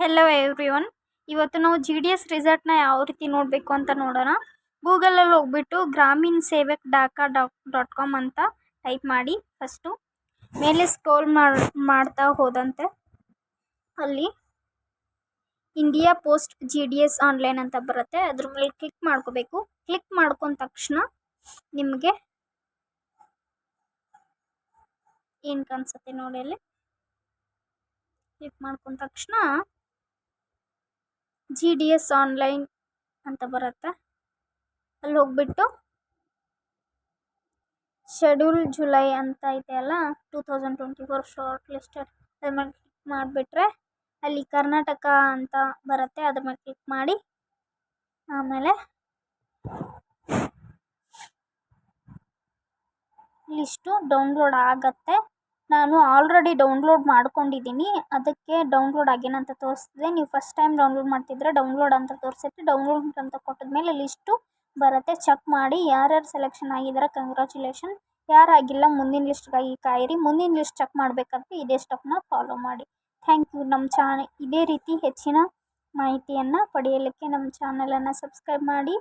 Hello every one ಇವತ್ತು ನಾವು G D S ರಿಸಲ್ಟ್ನ ಯಾವ ರೀತಿ ನೋಡಬೇಕು ಅಂತ ನೋಡೋಣ. ಗೂಗಲಲ್ಲಿ ಹೋಗ್ಬಿಟ್ಟು ಗ್ರಾಮೀಣ ಸೇವಕ್ ಡಾಕಾ ಡಾಕ್ ಡಾಟ್ ಕಾಮ್ ಅಂತ ಟೈಪ್ ಮಾಡಿ ಫಸ್ಟು ಮೇಲೆ ಸ್ಕ್ರೋಲ್ ಮಾಡಿ, ಮಾಡ್ತಾ ಹೋದಂತೆ. ಅಲ್ಲಿ India Post G D S online ಅಂತ ಬರುತ್ತೆ. ಅದ್ರ ಮೇಲೆ ಕ್ಲಿಕ್ ಮಾಡ್ಕೋಬೇಕು. ಕ್ಲಿಕ್ ಮಾಡ್ಕೊಂಡ ತಕ್ಷಣ ನಿಮಗೆ ಏನು ಕಾಣಿಸುತ್ತೆ ನೋಡಿ ಅಲ್ಲಿ. ಕ್ಲಿಕ್ ಮಾಡ್ಕೊಂಡ ತಕ್ಷಣ ಜಿ ಡಿ ಎಸ್ ಆನ್ಲೈನ್ ಅಂತ ಬರುತ್ತೆ. ಅಲ್ಲಿ ಹೋಗ್ಬಿಟ್ಟು ಶೆಡ್ಯೂಲ್ ಜುಲೈ ಅಂತ ಇದೆಯಲ್ಲ two thousand twenty four shortlisted ಅದ್ರ ಮೇಲೆ ಕ್ಲಿಕ್ ಮಾಡಿಬಿಟ್ರೆ ಅಲ್ಲಿ ಕರ್ನಾಟಕ ಅಂತ ಬರುತ್ತೆ, ಅದ್ರ ಮೇಲೆ ಕ್ಲಿಕ್ ಮಾಡಿ ಆಮೇಲೆ ಲಿಸ್ಟು ಡೌನ್ಲೋಡ್ ಆಗತ್ತೆ. ನಾನು ಆಲ್ರೆಡಿ ಡೌನ್ಲೋಡ್ ಮಾಡ್ಕೊಂಡಿದ್ದೀನಿ. ಅದಕ್ಕೆ ಡೌನ್ಲೋಡ್ ಆಗ್ಯಾನ ಅಂತ ತೋರಿಸ್ತಿದೆ ನೀವು ಫಸ್ಟ್ ಟೈಮ್ ಡೌನ್ಲೋಡ್ ಮಾಡ್ತಿದ್ರೆ ಡೌನ್ಲೋಡ್ ಅಂತ ತೋರಿಸುತ್ತೆ ಡೌನ್ಲೋಡ್ ಅಂತ ಕೊಟ್ಟಿದ್ಮೇಲೆ ಲಿಸ್ಟು ಬರುತ್ತೆ. ಚೆಕ್ ಮಾಡಿ ಯಾರ್ಯಾರು ಸೆಲೆಕ್ಷನ್ ಆಗಿದ್ದಾರೆ ಕಂಗ್ರ್ಯಾಚುಲೇಷನ್ ಯಾರಾಗಿಲ್ಲ, ಮುಂದಿನ ಲಿಸ್ಟ್ಗಾಗಿ ಕಾಯಿರಿ. ಮುಂದಿನ ಲಿಸ್ಟ್ ಚೆಕ್ ಮಾಡಬೇಕಾದ್ರೆ ಇದೇ ಸ್ಟೆಪ್ನ ಫಾಲೋ ಮಾಡಿ. ಥ್ಯಾಂಕ್ ಯು ನಮ್ಮ ಚಾನೆ ಇದೇ ರೀತಿ ಹೆಚ್ಚಿನ ಮಾಹಿತಿಯನ್ನು ಪಡೆಯಲಿಕ್ಕೆ ನಮ್ಮ ಚಾನಲನ್ನು ಸಬ್ಸ್ಕ್ರೈಬ್ ಮಾಡಿ.